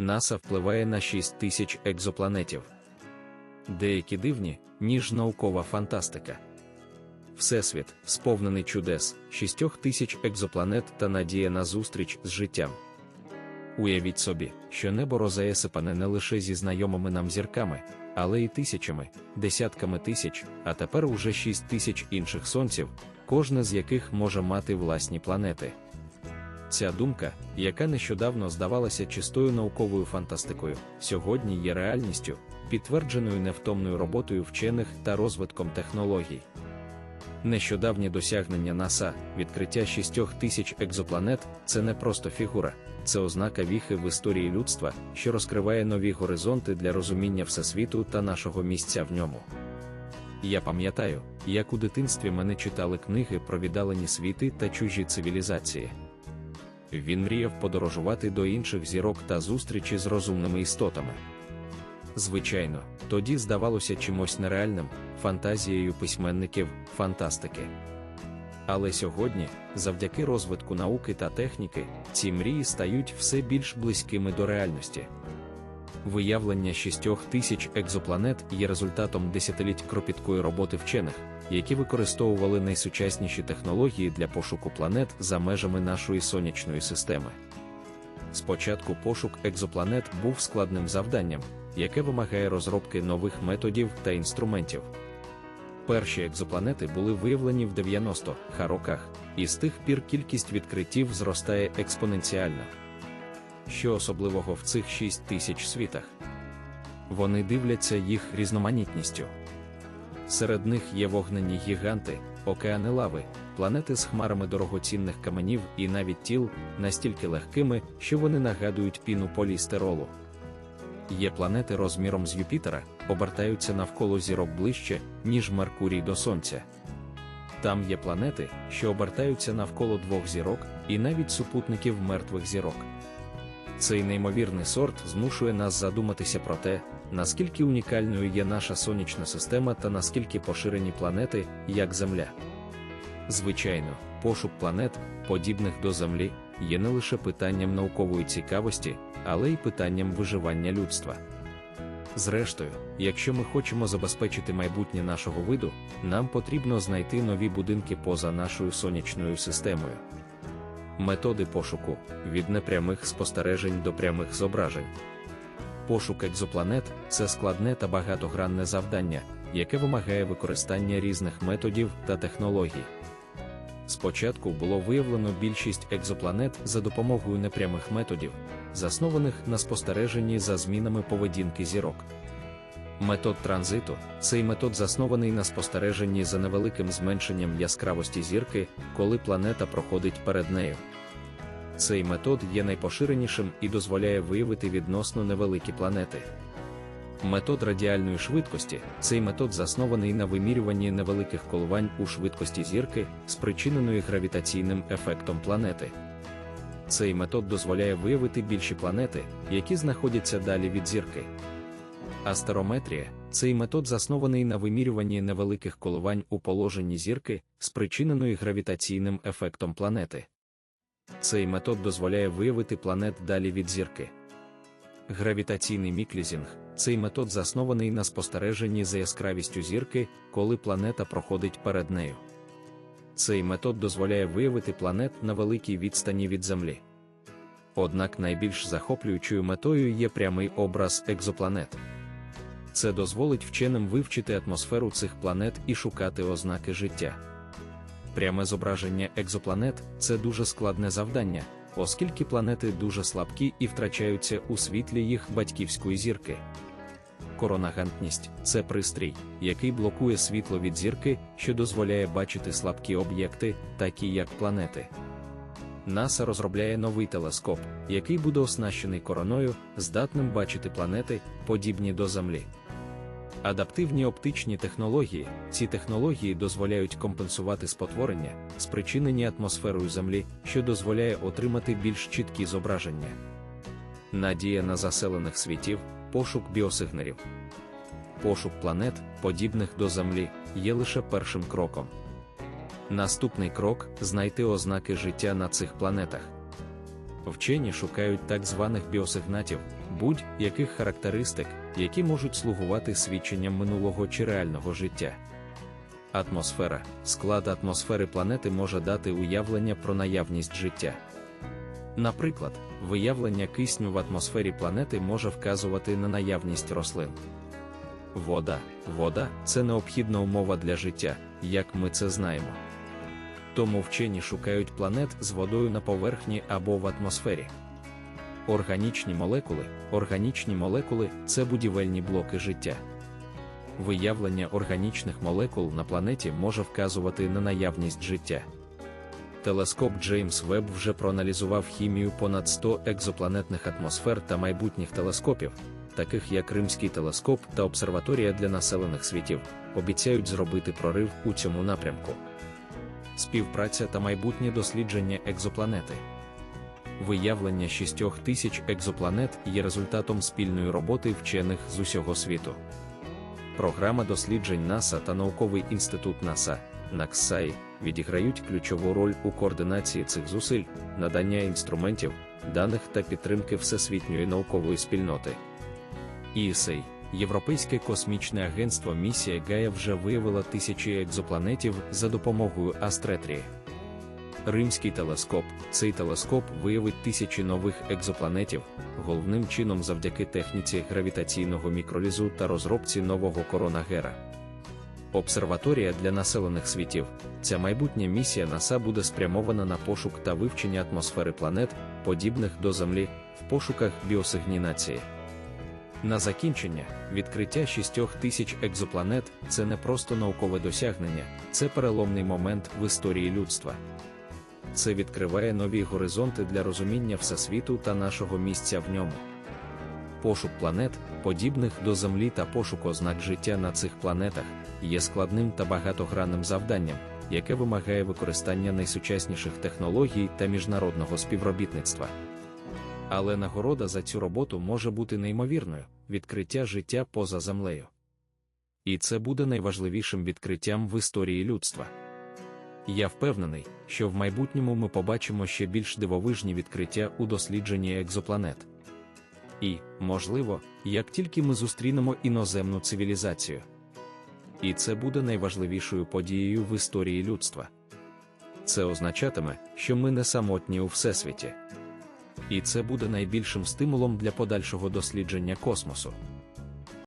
НАСА впливає на 6 тисяч екзопланетів. Деякі дивні, ніж наукова фантастика. Всесвіт, сповнений чудес, 6 тисяч екзопланет та надія на зустріч з життям. Уявіть собі, що небо розеясипане не лише зі знайомими нам зірками, але й тисячами, десятками тисяч, а тепер уже 6 тисяч інших сонців, кожне з яких може мати власні планети. Ця думка, яка нещодавно здавалася чистою науковою фантастикою, сьогодні є реальністю, підтвердженою невтомною роботою вчених та розвитком технологій. Нещодавнє досягнення НАСА, відкриття 6 тисяч екзопланет це не просто фігура, це ознака віхи в історії людства, що розкриває нові горизонти для розуміння всесвіту та нашого місця в ньому. Я пам'ятаю, як у дитинстві мене читали книги про віддалені світи та чужі цивілізації. Він мріяв подорожувати до інших зірок та зустрічі з розумними істотами. Звичайно, тоді здавалося чимось нереальним, фантазією письменників, фантастики. Але сьогодні, завдяки розвитку науки та техніки, ці мрії стають все більш близькими до реальності. Виявлення шістьох тисяч екзопланет є результатом десятиліть кропіткої роботи вчених, які використовували найсучасніші технології для пошуку планет за межами нашої сонячної системи. Спочатку пошук екзопланет був складним завданням, яке вимагає розробки нових методів та інструментів. Перші екзопланети були виявлені в 90-х роках, і з тих пір кількість відкриттів зростає експоненціально. Що особливого в цих 6 тисяч світах? Вони дивляться їх різноманітністю. Серед них є вогнені гіганти, океани лави, планети з хмарами дорогоцінних каменів і навіть тіл, настільки легкими, що вони нагадують піну полістиролу. Є планети розміром з Юпітера, обертаються навколо зірок ближче, ніж Меркурій до Сонця. Там є планети, що обертаються навколо двох зірок, і навіть супутників мертвих зірок. Цей неймовірний сорт змушує нас задуматися про те, наскільки унікальною є наша сонячна система та наскільки поширені планети, як Земля. Звичайно, пошук планет, подібних до Землі, є не лише питанням наукової цікавості, але й питанням виживання людства. Зрештою, якщо ми хочемо забезпечити майбутнє нашого виду, нам потрібно знайти нові будинки поза нашою сонячною системою. Методи пошуку від непрямих спостережень до прямих зображень. Пошук екзопланет це складне та багатогранне завдання, яке вимагає використання різних методів та технологій. Спочатку було виявлено більшість екзопланет за допомогою непрямих методів, заснованих на спостереженні за змінами поведінки зірок. Метод транзиту цей метод заснований на спостереженні за невеликим зменшенням яскравості зірки, коли планета проходить перед нею. Цей метод є найпоширенішим і дозволяє виявити відносно невеликі планети. Метод радіальної швидкості цей метод заснований на вимірюванні невеликих коливань у швидкості зірки, спричиненої гравітаційним ефектом планети. Цей метод дозволяє виявити більші планети, які знаходяться далі від зірки. Астерометрія цей метод заснований на вимірюванні невеликих коливань у положенні зірки, спричиненої гравітаційним ефектом планети. Цей метод дозволяє виявити планет далі від зірки. Гравітаційний міклізінг цей метод заснований на спостереженні за яскравістю зірки, коли планета проходить перед нею. Цей метод дозволяє виявити планет на великій відстані від Землі. Однак найбільш захоплюючою метою є прямий образ екзопланет. Це дозволить вченим вивчити атмосферу цих планет і шукати ознаки життя. Пряме зображення екзопланет це дуже складне завдання, оскільки планети дуже слабкі і втрачаються у світлі їх батьківської зірки. Коронагантність це пристрій, який блокує світло від зірки, що дозволяє бачити слабкі об'єкти, такі як планети. НАСА розробляє новий телескоп, який буде оснащений короною, здатним бачити планети, подібні до Землі. Адаптивні оптичні технології ці технології дозволяють компенсувати спотворення, спричинені атмосферою Землі, що дозволяє отримати більш чіткі зображення. Надія на заселених світів, пошук біосигналів. Пошук планет, подібних до Землі, є лише першим кроком. Наступний крок знайти ознаки життя на цих планетах. Вчені шукають так званих біосигнатів, будь-яких характеристик, які можуть слугувати свідченням минулого чи реального життя. Атмосфера, склад атмосфери планети може дати уявлення про наявність життя. Наприклад, виявлення кисню в атмосфері планети може вказувати на наявність рослин. Вода. Вода це необхідна умова для життя, як ми це знаємо. Тому вчені шукають планет з водою на поверхні або в атмосфері. Органічні молекули. Органічні молекули це будівельні блоки життя. Виявлення органічних молекул на планеті може вказувати на наявність життя. Телескоп Джеймс Веб вже проаналізував хімію понад 100 екзопланетних атмосфер та майбутніх телескопів, таких як Римський телескоп та обсерваторія для населених світів, обіцяють зробити прорив у цьому напрямку. Співпраця та майбутнє дослідження екзопланети. Виявлення 6 тисяч екзопланет є результатом спільної роботи вчених з усього світу. Програма досліджень НАСА та науковий інститут НАСА НАКСАІ відіграють ключову роль у координації цих зусиль, надання інструментів, даних та підтримки всесвітньої наукової спільноти. ESA Європейське космічне агентство місія Гая вже виявила тисячі екзопланетів за допомогою астретрії. Римський телескоп. Цей телескоп виявить тисячі нових екзопланетів, головним чином завдяки техніці гравітаційного мікролізу та розробці нового коронагера. Обсерваторія для населених світів. Ця майбутня місія НАСА буде спрямована на пошук та вивчення атмосфери планет, подібних до Землі, в пошуках біосигнінації. На закінчення, відкриття 6 тисяч екзопланет це не просто наукове досягнення, це переломний момент в історії людства. Це відкриває нові горизонти для розуміння всесвіту та нашого місця в ньому. Пошук планет, подібних до Землі та пошук ознак життя на цих планетах, є складним та багатогранним завданням, яке вимагає використання найсучасніших технологій та міжнародного співробітництва. Але нагорода за цю роботу може бути неймовірною відкриття життя поза землею. І це буде найважливішим відкриттям в історії людства. Я впевнений, що в майбутньому ми побачимо ще більш дивовижні відкриття у дослідженні екзопланет. І, можливо, як тільки ми зустрінемо іноземну цивілізацію. І це буде найважливішою подією в історії людства. Це означатиме, що ми не самотні у всесвіті. І це буде найбільшим стимулом для подальшого дослідження космосу.